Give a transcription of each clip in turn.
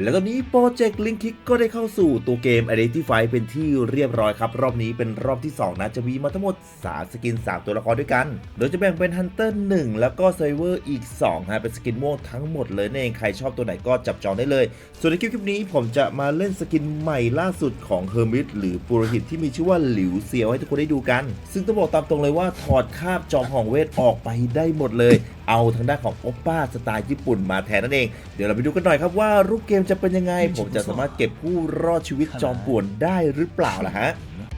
และตอนนี้โปรเจกต์ลิงคิกก็ได้เข้าสู่ตัวเกม Identify เป็นที่เรียบร้อยครับ รอบนี้เป็นรอบที่ 2 นะ จะมีมาทั้งหมด 3 สกิน 3 ตัวละครด้วยกัน โดยจะแบ่งเป็น Hunter 1 แล้วก็ s ซเวอร์อีก2ฮะเป็นสกินม่วงทั้งหมดเลยนั่นเองใครชอบตัวไหนก็จับจองได้เลย ส่วนในคลิปนี้ผมจะมาเล่นสกินใหม่ล่าสุดของ Hermit หรือปุโรหิตที่มีชื่อว่าหลิวเซียวให้ทุกคนได้ดูกัน ซึ่งต้องบอกตามตรงเลยว่าถอดคาบจอมหองเวทออกไปได้หมดเลยเอาทางด้านของโอปป้าสไตล์ญี่ปุ่นมาแทนนั่นเอง เดี๋ยวเราไปดูกันหน่อยครับว่ารูปเกมจะเป็นยังไง ผมจะสามารถเก็บผู้รอดชีวิตจอมป่วนได้หรือเปล่าล่ะฮะ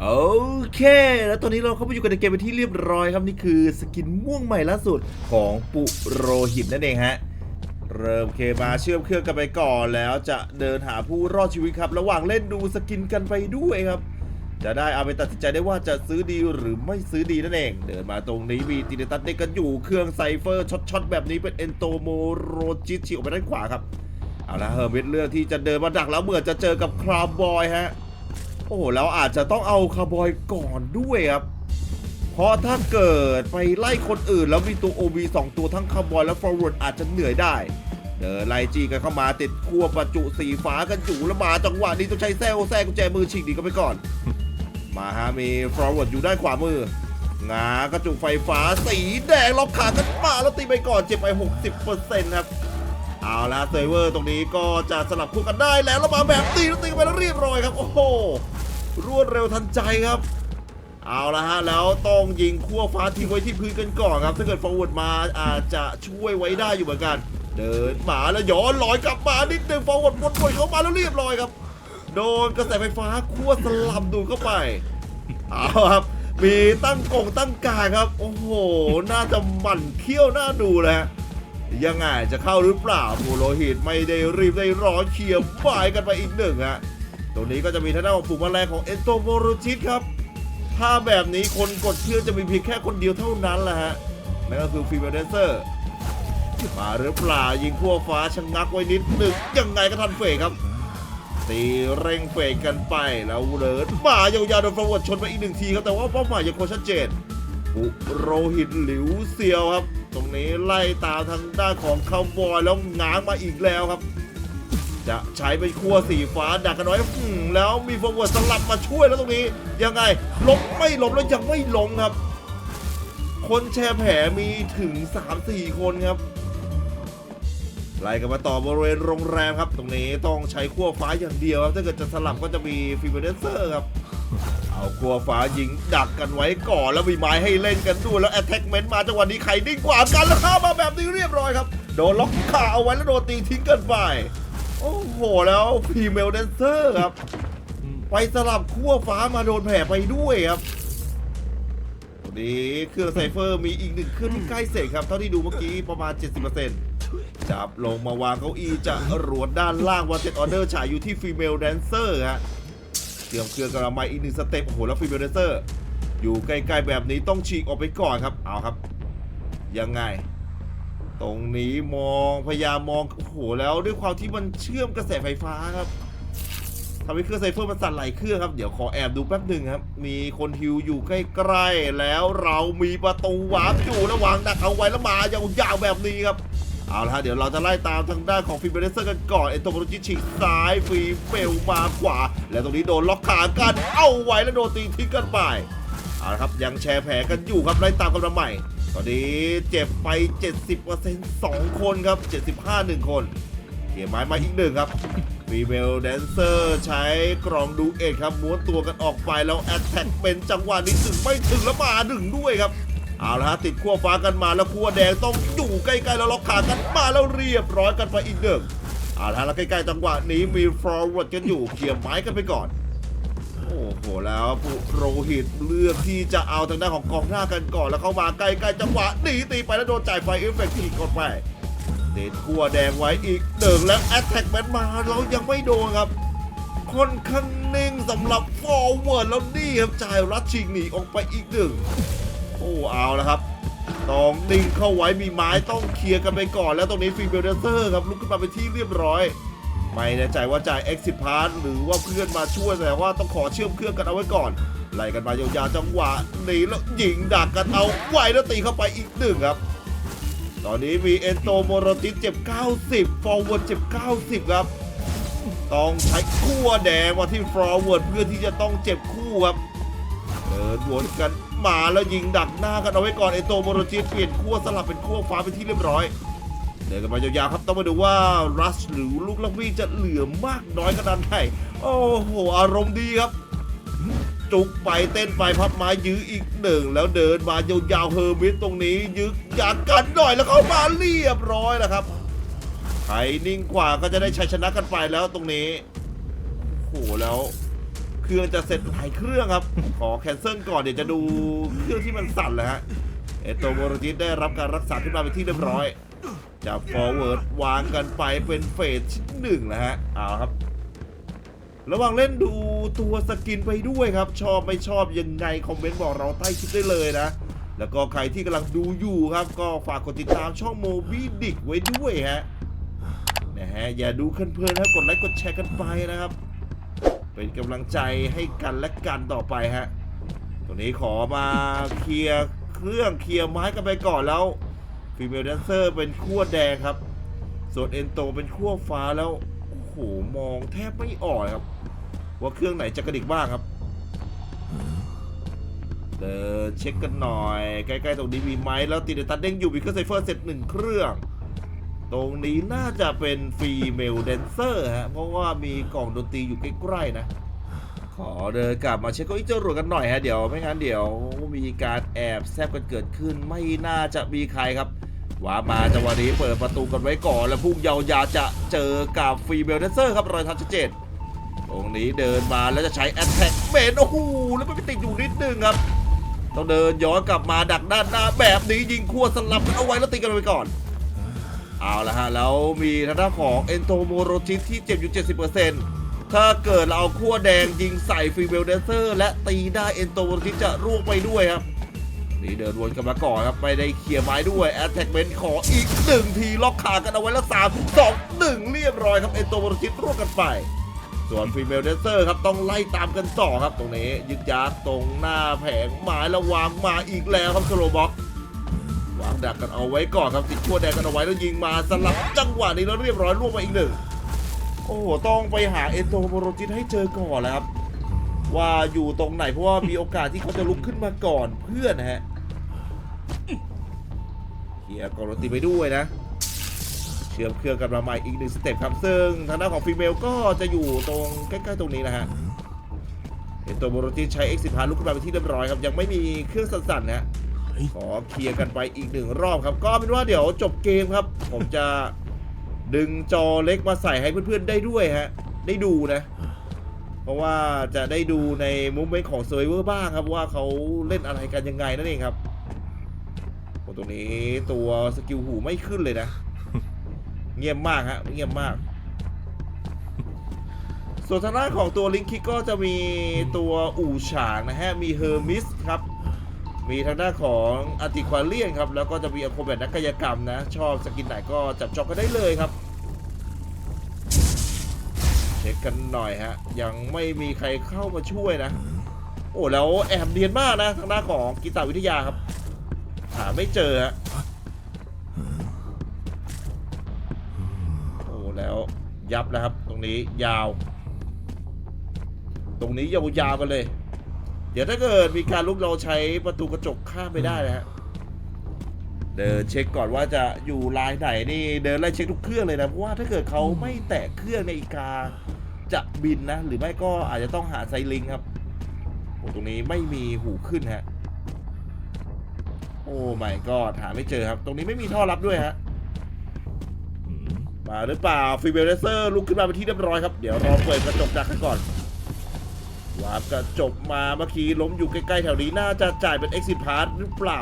โอเค แล้วตอนนี้เราเข้าไปอยู่กันในเกมเป็นที่เรียบร้อยครับนี่คือสกินม่วงใหม่ล่าสุดของปุโรหิตนั่นเองฮะ เริ่มเคมาเชื่อมเครื่องกันไปก่อนแล้วจะเดินหาผู้รอดชีวิตครับ ระหว่างเล่นดูสกินกันไปด้วยครับ จะได้เอาไปตัดสินใจได้ว่าจะซื้อดีหรือไม่ซื้อดีนั่นเอง เดินมาตรงนี้มีตินตันเด็กกันอยู่เครื่องไซเฟอร์ช็อตๆแบบนี้เป็นเอนโตโมโรจิชิออกไปด้านขวาครับเอาละเฮอร์มิทเลือกที่จะเดินมาดักแล้วเมื่อจะเจอกับคราบอยฮะ โอ้โหแล้วอาจจะต้องเอาคาร์บอยก่อนด้วยครับ เพราะถ้าเกิดไปไล่คนอื่น แล้วมีตัว OB 2 ตัวทั้งคาร์บอยและฟอร์เวิร์ดอาจจะเหนื่อยได้ เดินไล่จีกันเข้ามาติดขั้วประจุสีฟ้ากันอยู่แล้วมาจังหวะนี้ต้องใช้แซวแซกุญแจมือฉีกดีก็ไปก่อน มาฮะมีฟอร์เวิร์ดอยู่ด้านขวามืองากระจุกไฟฟ้าสีแดงล็อกขากันมาแล้วตีไปก่อนเจ็บไป 60%ครับเอาละเซเวอร์ตรงนี้ก็จะสลับคู่กันได้แล้วแล้วมาแบบตีแล้วตีกันไปแล้วเรียบร้อยครับ โอ้โห รวดเร็วทันใจครับ เอาละฮะ แล้วต้องยิงขั้วฟ้าทิ้งไว้ที่พื้นกันก่อนครับ ถ้าเกิดฟอร์เวิร์ดมาอาจจะช่วยไว้ได้อยู่เหมือนกัน เดินมาแล้วย้อนลอยกลับมานิดนึงฟอร์เวิร์ดวนๆเข้ามาแล้วเรียบร้อยครับ โดนกระแสไฟฟ้าขั้วสลับดูดเข้าไปเอาครับมีตั้งกงตั้งกาครับ โอ้โห น่าจะหมั่นเคี้ยวน่าดูเลยฮะยังไงจะเข้าหรือเปล่าผู้โลหิตไม่ได้รีบได้ร้อนเขียบบ่ายกันไปอีกหนึ่งฮะ ตรงนี้ก็จะมีทางด้านของฝูงแมลงของเอนโตโมโรชิตครับถ้าแบบนี้คนกดเชื่อจะมีเพียงแค่คนเดียวเท่านั้นแหละฮะนั่นก็คือฟีเมลเดนเซอร์มาหรือเปล่ายิงพวฟ้าชะงักไว้นิดหนึ่งยังไงก็ทันเฟกครับตีเร่งเฟกกันไปแล้วเลิศมายาวๆโดนประวัติชนไปอีกหนึ่งทีครับแต่ว่าเป้าหมายยังคงชัดเจนปุโรหิตหลิวเซียวครับ ตรงนี้ไล่ตามทางด้านของคาวบอยแล้วง้างมาอีกแล้วครับ จะใช้เป็นขั้วสีฟ้าดักกันไว้อืมแล้วมีฟอร์เวิร์ดสลับมาช่วยแล้วตรงนี้ ยังไงล้มไม่ล้มแล้วยังไม่ล้มครับ คนแชร์แผลมีถึง 3-4 คนครับไล่กันมาต่อบริเวณโรงแรมครับ ตรงนี้ต้องใช้ขั้วฟ้าอย่างเดียวครับถ้าเกิดจะสลับก็จะมีฟิเบเดเซอร์ครับ เอาขั้วฟ้ายิงดักกันไว้ก่อนแล้วมีไม้ให้เล่นกันด้วยแล้วแอตแทกเมนต์มาจังหวะนี้ใครนิ่งกว่ากันแล้วข้ามาแบบนี้เรียบร้อยครับ โดนล็อกขาเอาไว้แล้วโดนตีทิ้งเกินไป โอ้โหแล้วฟีเมลเดนเซอร์ครับ ไปสลับขั้วฟ้ามาโดนแผลไปด้วยครับตรงนี้เครื่องไซเฟอร์มีอีกหนึ่งเครื่องที่ใกล้เสร็จครับ เท่าที่ดูเมื่อกี้ประมาณ 70%จับลงมาวางเก้าอี้จะรวดด้านล่างว a นเต็ดออเดอร์ฉายอยู่ที่ฟีเมลแดนเซอร์ฮะเตรียมเครื่องกระมาอีกหนึ่งสเต็ปโอ้โหแล้วฟีเบลเดนเซอร์อยู่ใกล้ๆแบบนี้ต้องฉีกออกไปก่อนครับเอาครับ ยังไง ตรงนี้มองพยายามมองโอ้โหแล้วด้วยความที่มันเชื่อมกระแสไฟฟ้าครับทำให้เครื่องไซเฟอร์มันสั่นไหลเครื่องครับ เดี๋ยวขอแอบดูแป๊บหนึ่งครับ มีคนฮิวอยู่ใกล้ๆ แล้วเรามีประตูวาร์ปอยู่แล้ววางดักเอาไว้แล้วมายาวๆแบบนี้ครับ เอาละฮะเดี๋ยวเราจะไล่ตามทางด้านของฟิเบเดเซอร์กันก่อนเอโตโมโรจิฉีกซ้ายฟีเฟลมาขวา และตรงนี้โดนล็อกขากันเอาไว้แล้วโดนตีทิ้งกันไป เอาละครับยังแชร์แผลกันอยู่ครับไล่ตามกันมาใหม่ ตอนนี้เจ็บไป 70% 2 คนครับ 75 1 คน เขียไม้มาอีกหนึ่งครับฟีเมลแดนเซอร์ใช้กล่องดูเอ็ดครับม้วนตัวกันออกไปแล้วแอตแทกเป็นจังหวะนี้ถึงไม่ถึงแล้วมาดึงด้วยครับเอาละฮะติดขั้วฟ้ากันมาแล้วขั้วแดงต้องอยู่ใกล้ๆแล้วล็อกขากันมาแล้วเรียบร้อยกันไปอีกหนึ่งเอาละฮะแล้วใกล้ๆจังหวะนี้มีฟอร์เวิร์ดกันอยู่เขี่ยไม้กันไปก่อน โอ้โหแล้วโรหิตเลือกที่จะเอาทางด้านของกองหน้ากันก่อนแล้วเข้ามาใกล้ๆจังหวะหนีตีไปแล้วโดนจ่ายไฟเอฟเฟกต์อีกคนไปเด็ดขั้วแดงไว้อีกหนึ่งแล้วแอตแทกแมนมาเรายังไม่โดนครับค่อนข้างนิ่งสำหรับฟอร์เวิร์ดแล้วนี่ครับจ่ายรัดชิงหนีออกไปอีกหนึ่งโอ้เอาแล้วครับต้องนิ่งเข้าไว้มีไม้ต้องเคลียร์กันไปก่อนแล้วตรงนี้ฟีเบลเดเซอร์ครับลุกขึ้นมาเป็นที่เรียบร้อย ไม่แน่ใจว่าจ่าย exit pass หรือว่าเพื่อนมาช่วยแต่ว่าต้องขอเชื่อมเครื่องกันเอาไว้ก่อนไล่กันมายาวๆจังหวะหนีแล้วยิงดักกันเอาไว้แล้วตีเข้าไปอีกหนึ่งครับ ตอนนี้มีเอนโตโมโรติสเจ็บ 90 ฟอร์เวิร์ดเจ็บ 90 ครับ ต้องใช้คู่แดงมาที่ฟอร์เวิร์ดเพื่อที่จะต้องเจ็บคู่ครับเดินวนกันมาแล้วยิงดักหน้ากันเอาไว้ก่อนเอนโตโมโรติสเปลี่ยนขั้วสลับเป็นขั้วฟ้าเป็นที่เรียบร้อย เดินกันมายาวๆครับต้องมาดูว่ารัชหรือลูกลักวี่จะเหลือมากน้อยขนาดไหนโอ้โหอารมณ์ดีครับ จุกไปเต้นไปพับไม้ยื้ออีกหนึ่งแล้วเดินมายาวๆเฮอร์มิสตรงนี้ยึกยักกันหน่อยแล้วเข้ามาเรียบร้อยแล้วครับใครนิ่งกว่าก็จะได้ชัยชนะกันไปแล้วตรงนี้โอ้โหแล้วเครื่องจะเสร็จหลายเครื่องครับ ขอแคนเซิลก่อนเดี๋ยวจะดูเครื่องที่มันสั่นเลยฮะเอโตโมโรจิสได้รับการรักษาขึ้นมาเป็นที่เรียบร้อย จะ forward วางกันไปเป็นเฟสที่หนึ่งแล้วฮะ เอาครับ ระหว่างเล่นดูตัวสกินไปด้วยครับ ชอบไม่ชอบยังไง คอมเมนต์บอกเราใต้คลิปได้เลยนะ แล้วก็ใครที่กำลังดูอยู่ครับ ก็ฝากกดติดตามช่องโมบีดิกไว้ด้วยฮะนะฮะอย่าดูเพลินๆครับกดไลค์กดแชร์กันไปนะครับ เป็นกำลังใจให้กันและกันต่อไปฮะตัวนี้ขอมาเคลียร์เครื่องเคลียร์ไม้กันไปก่อนแล้ว ฟีเมลแดนเซอร์เป็นขั้วแดงครับ ส่วนเอนโตเป็นขั้วฟ้าแล้วโอ้โหมองแทบไม่ออกครับ ว่าเครื่องไหนจะกระดิกบ้างครับเดินเช็คกันหน่อย ใกล้ๆตรงนี้มีไหมแล้วตีเดตันเด้งอยู่มีเครื่องไซเฟอร์เสร็จหนึ่งเครื่อง ตรงนี้น่าจะเป็นฟีเมลแดนเซอร์ฮะเพราะว่ามีกล่องดนตรีอยู่ใกล้ๆนะ ขอเดินกลับมาเช็คเก้าอี้จรวดกันหน่อยฮะเดี๋ยวไม่งั้นเดี๋ยวมีการแอบแซบกันเกิดขึ้นไม่น่าจะมีใครครับว่ามาจังหวะนี้เปิดประตูกันไว้ก่อน แล้วพุ่งยาวๆจะเจอกับฟีเบลเดนเซอร์ครับรอยทันชัดเจนตรงนี้เดินมาแล้วจะใช้แอตแทกเมนโอ้โหแล้วมันไปติดอยู่นิดนึงครับต้องเดินย้อนกลับมาดักด้านหน้าแบบนี้ยิงขั้วสลับกันเอาไว้แล้วตีกันไปก่อน เอาละฮะแล้วมีทางด้านของเอนโตโมโรจิที่เจ็บอยู่ 70% ถ้าเกิดเราเอาขั้วแดงยิงใส่ฟีเบลเดเซอร์ และตีได้เอนโตโมโรจิจะร่วงไปด้วยครับนี่เดินวนกันมาก่อนครับไม่ได้เคลียร์ไม้ด้วยแอตแทกเมนขออีกหนึ่งทีล็อกขากันเอาไว้แล้วสามสองหนึ่งเรียบร้อยครับเอนโตโมโรจิร่วงกันไป ส่วนฟีเมลเดเซอร์ครับต้องไล่ตามกันต่อครับตรงนี้ยึกยักตรงหน้าแผงไม้แล้ววางมาอีกแล้วครับสโลบ็อกวางดักกันเอาไว้ก่อนครับติดขั้วแดงกันเอาไว้แล้วยิงมาสลับจังหวะนี้แล้วเรียบร้อยล่วงมาอีกหนึ่ง โอ้โหต้องไปหาเอนโตโมโรจิตให้เจอก่อนแล้วครับ ว่าอยู่ตรงไหนเพราะว่ามีโอกาสที่เขาจะลุกขึ้นมาก่อนเพื่อนฮะเฮียกอรตีไปด้วยนะ เชื่อมเครื่องกันมาใหม่อีกหนึ่งสเต็ปครับซึ่งทางด้านของฟีเมลก็จะอยู่ตรงใกล้ๆตรงนี้นะฮะเอนโตโมโรจิตใช้ X 1 5ลุกขึ้นมาเป็นที่เรียบร้อยครับยังไม่มีเครื่องสั่นๆนะฮะขอเคลียร์กันไปอีกหนึ่งรอบครับ ก็เป็นว่าเดี๋ยวจบเกมครับ ผมจะ ดึงจอเล็กมาใส่ให้เพื่อนๆได้ด้วยฮะ ได้ดูนะ เพราะว่าจะได้ดูในมุมเมนของเซอร์เวอร์บ้างครับว่าเขาเล่นอะไรกันยังไงนั่นเองครับตรงนี้ตัวสกิลหูไม่ขึ้นเลยนะ เงียบมากฮะเงียบมาก ส่วนทางด้านของตัวลิงคิกก็จะมีตัวอู่ฉางนะฮะ มีเฮอร์มิสครับ มีทางด้านของอัติควาเลียนครับ แล้วก็จะมีอโคแบทนักกายกรรมนะ ชอบสกินไหนก็จับจองกันได้เลยครับ เช็คกันหน่อยฮะ ยังไม่มีใครเข้ามาช่วยนะ โอ้ แล้วแอบเนียนมากนะ ทางด้านของกีตาวิทยาครับ หาไม่เจอฮะโอ้ แล้วยับแล้วครับ ตรงนี้ยาว ตรงนี้ยาวๆกันเลย เดี๋ยวถ้าเกิดมีการลุกเราใช้ประตูกระจกข้ามไปได้นะฮะเดินเช็คก่อนว่าจะอยู่ลายไหนนี่เดินไล่เช็คทุกเครื่องเลยนะเพราะว่าถ้าเกิดเขาไม่แตะเครื่องในอีกาจะบินนะ หรือไม่ก็อาจจะต้องหาไซลิงครับโอ้ตรงนี้ไม่มีหูขึ้นฮะโอ้ไม่ก็หาไม่เจอครับ ตรงนี้ไม่มีท่อรับด้วยฮะมาหรือเปล่าฟิเบลเลเซอร์ลุกขึ้นมาเป็นที่เรียบร้อยครับ เดี๋ยวรอเปิดกระจกดักกันก่อน วาร์ปกระจกมาเมื่อกี้ล้มอยู่ใกล้ๆแถวนี้ น่าจะจ่ายเป็น exit pass หรือเปล่า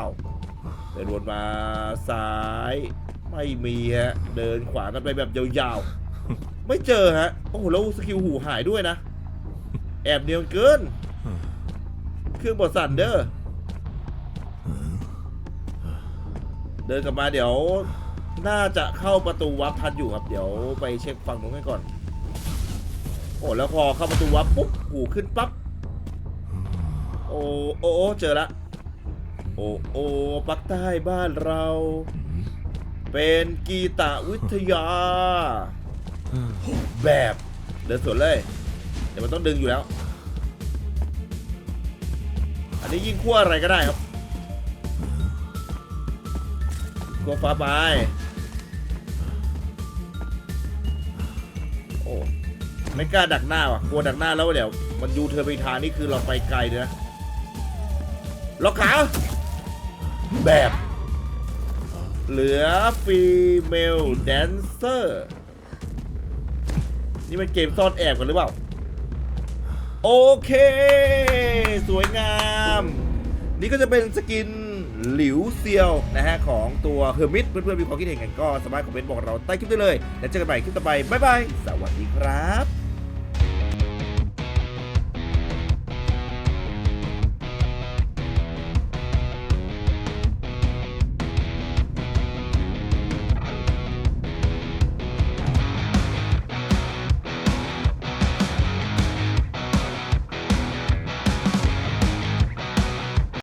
เดินวนมาซ้ายไม่มีฮะ เดินขวากันไปแบบยาวๆ ไม่เจอฮะ โอ้โห แล้วสกิลหูหายด้วยนะ แอบเนียนเกิน เครื่องบดสั่นเด้อเดินกลับมาเดี๋ยว น่าจะเข้าประตูวับทันอยู่ครับ เดี๋ยวไปเช็คฝั่งนู้นกันก่อน โอ้แล้วพอเข้าประตูวับปุ๊บหูขึ้นปั๊บโอ้โอ้โอ้เจอละโอ้โอ้ปักใต้บ้านเรา เป็นกีตาวิทยา แบบเดินสวนเลย เดี๋ยวมันต้องดึงอยู่แล้ว อันนี้ยิงขั้วอะไรก็ได้ครับขั้วฟ้าไปโอ้ ไม่กล้าดักหน้าว่ะกลัวดักหน้าแล้วเดี๋ยวมันยูเธอร์ไปทางนี่คือเราไปไกลเลยนะล็อกขาแบบ เหลือฟีเมลแดนเซอร์นี่มันเกมซ่อนแอบกันหรือเปล่า โอเค สวยงาม นี่ก็จะเป็นสกินหลิวเซียวนะฮะ ของตัวเฮอร์มิตเพื่อนๆมีความคิดเห็นกันก็สามารถคอมเมนต์บอกเราใต้คลิปได้เลย แล้วเจอกันใหม่คลิปต่อไป บ๊ายบาย สวัสดีครับ